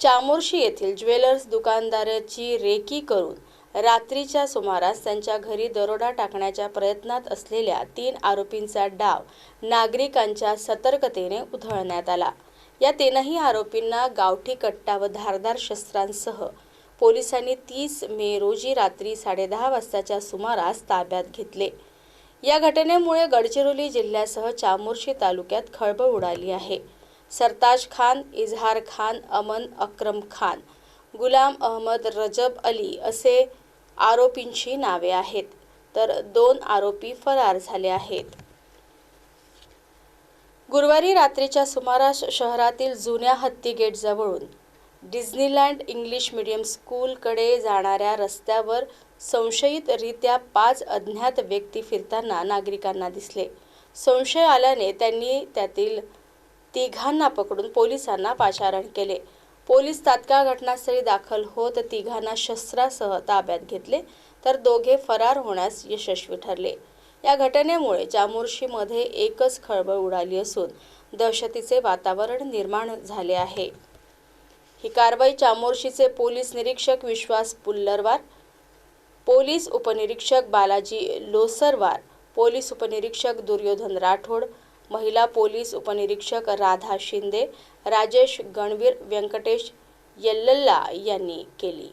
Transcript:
चामोर्शी येथील jewellers दुकानदाराची recce करून रात्रीच्या सुमारास त्यांच्या घरी दरोडा टाकण्याच्या प्रयत्नात असलेल्या तीन आरोपींचा डाव नागरिकांच्या सतर्कतेने उधळण्यात आला. या तीनही आरोपींना गावठी कट्टा व धारदार शस्त्रांसह पोलिसांनी तीस मे रोजी रात्री साडेदहा वाजताच्या सुमारास ताब्यात घेतले. या घटनेमुळे गडचिरोली जिल्ह्यासह चामोर्शी तालुक्यात खळबळ उडाली आहे. सरताज खान इजहार खान अमन अक्रम खान गुलाम अहमद रजब अली असे आरोपींची नावे आहेत. तर दोन आरोपी फरार झाले आहेत. गुरुवारी रात्रीच्या सुमारास शहरातील जुन्या हत्ती गेटजवळून डिझनीलँड इंग्लिश मीडियम स्कूलकडे जाणाऱ्या रस्त्यावर संशयितरित्या पाच अज्ञात व्यक्ती फिरताना नागरिकांना दिसले. संशय आल्याने त्यांनी त्यातील तिघांना पकडून पोलिसांना पाचारण केले. पोलीस तात्काळ घटनास्थळी दाखल होत तिघांना शस्त्रासह ताब्यात घेतले तर दोघे फरार होण्यास यशस्वी ठरले. या घटनेमुळे चामोर्शीमध्ये एकच खळबळ उडाली असून दहशतीचे वातावरण निर्माण झाले आहे. ही कारवाई चामोर्शीचे पोलीस निरीक्षक विश्वास पुल्लरवार पोलीस उपनिरीक्षक बालाजी लोसरवार पोलीस उपनिरीक्षक दुर्योधन राठोड महिला पोलीस उपनिरीक्षक राधा शिंदे राजेश गणवीर व्यंकटेश येल्लल्ला यांनी केली.